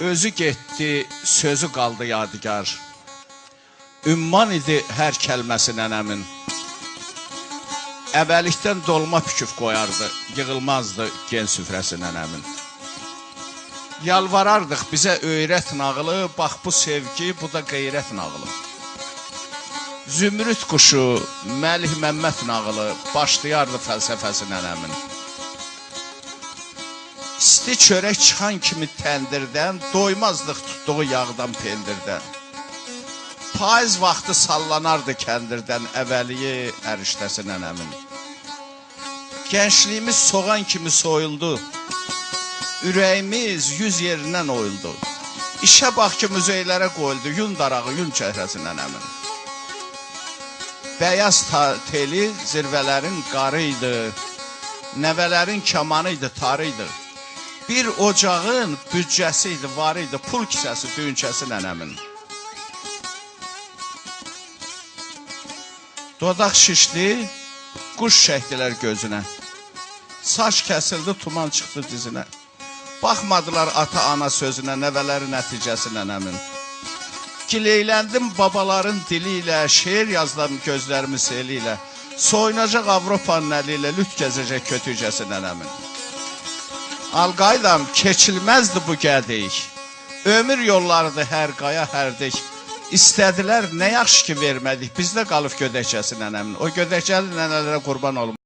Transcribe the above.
Özü getdi, sözü qaldı yadigar. Ümman idi hər kəlməsi nənəmin. Əvvəlikdən dolma püküf qoyardı, yığılmazdı gen süfrəsi nənəmin. Yalvarardıq bizə öyrət nağılı, bax bu sevgi, bu da qeyrət nağılı. Zümrüt quşu, Məlih Məmməd nağılı başlayardı fəlsəfəsi nənəmin. İsti çörək çıxan kimi təndirdən, doymazdıq tutduğu yağdan pendirdən. Payız vaxtı sallanardı kəndirdən əvvəliyi ərişdəsi nənəmin. Gəncliyimiz soğan kimi soyuldu. Ürəyimiz yüz yerindən oyuldu. İşə bax ki, muzeylərə qoyuldu, yun darağı, yun çəhrəsi nənəmin. Bəyaz teli zirvələrin qarı idi. Nəvələrin kamanı idi, tarı idi. Bir ocağın büdcəsi idi, var idi, pul kisəsi, düyünçəsi nənəmin. Dodaq şişdi, quş çəkdilər gözünə. Saç kəsildi, tuman çıxdı dizinə. Baxmadılar ata-ana sözünə, nəvələrin nəticəsi nənəmin. Gileyləndim babaların dili ilə, şeir yazdım gözlərimin seli ilə. Soyunacaq Avropanın əli ilə, lüt gəzəcək kötücəsi nənəmin. Alqaydam keçilməzdi bu qədiyik. Ömür yollarıdır hər qaya, hər dik. İstədilər, nə yaxşı ki vermədik. Bizdə qalıb gödəkçəsi nənəmin. O gödəkçəli nənələrə qurban olum.